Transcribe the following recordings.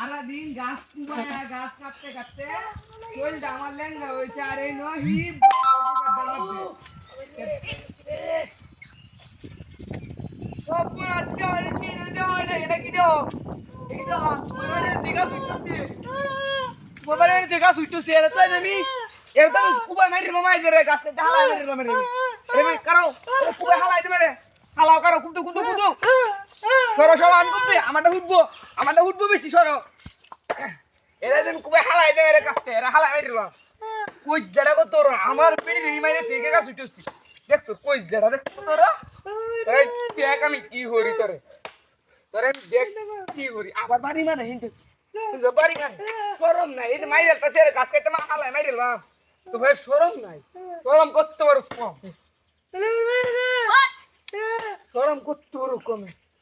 সারাদিন গাছ কুমায়া গাছ কাটতে কাটতে শরীরটা আমার লেঙ্গা হয়েছে আর এই নহি দেখা সুইটছে এর তো আমি এর তো কুবা মারি মামাই রে গাছে হালাই মারি মারি রে রে কারও কুবা হালাই দে রে। হালাও কারও কুতু কুতু কুতু সরো সরো, আমি কুতু আমারটা উঠবো আমারটা উঠবো বেশি, সরো। এরা যেন কুবা হালাই দে রে গাছে এরা হালাই মারি রে কই জড়া কো তোর আমার পিড়ি রে মাইরে থেকে গাছ উঠছি দেখ তোর কই জড়া দেখ তোর এই দেখ আমি কি হরি তোরে। তোরে আমি দেখ কি হরি আবার বাড়ি মানে হিন্দু। বাড়ি মানে। সরম নাই। এই যে মাইরেল পাশে গাছ কেটে মা হালাই মাইরেল মা তো ভাই সরম নাই। সরম করতে পারো কম। সরম করতে পারো কমে।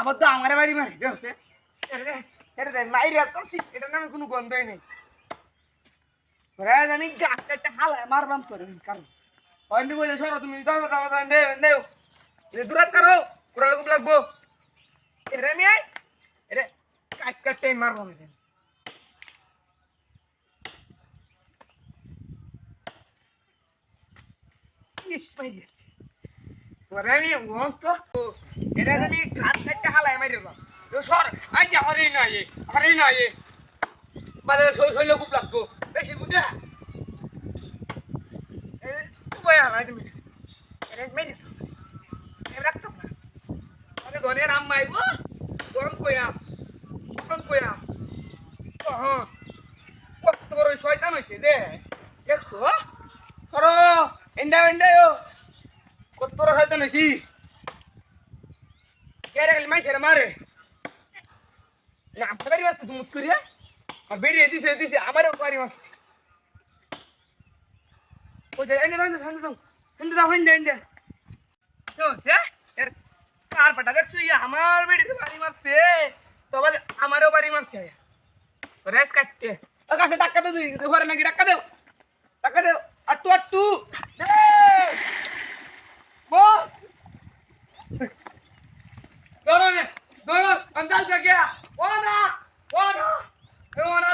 আমার তো আমার বাড়ি মারি এটা দেখ কোনো গন্ধই নেই। রাজ আমি গাছ একটা হালায় মারবাম তোর কারণ। হয়নি বলে সরো, তুমি দাও দাও দাও লাগবো। নিয়ে আয়। এটা কাজ কাটতে মারবো আমি ইস, মাইরে। তোরা নিয়ে মন তো এটা আমি গাছ কাটতে হালায় মারি আই যা হরেই না এ না এ। মানে শৈল খুব লাগতো বেশি বুঝা বয়া না তুমি এটা মেরে এটা রাখতাম না আরে ধনের আম মাইব গরম কইয়াম গরম কইয়াম হ্যাঁ কত বড় শয়তান হয়েছে দে। দেখছ? করো এন্ডা এন্ডায়ো কত বড় শয়তান হয়েছি কে রে মাই ছেড়ে মারে না আমার বাড়ি আসতে তুমি করিয়া আর বেরিয়ে দিছে দিছে আমারও বাড়ি আসতে ওই যে এনে এনে এনে দাও এনে দাও এনে এনে তো সে এর কার পাটা দেখছ ইয়া আমার বেড়িতে বাড়ি মারছে তবে আমারও বাড়ি মারছে রেস কাটতে আকাশে টাকা দে তুই ঘরে নাকি টাকা দেও টাকা দেও আট্টু আট্টু দে বল બોલ અંદાજ જગ્યા. ઓના ઓના ઓના.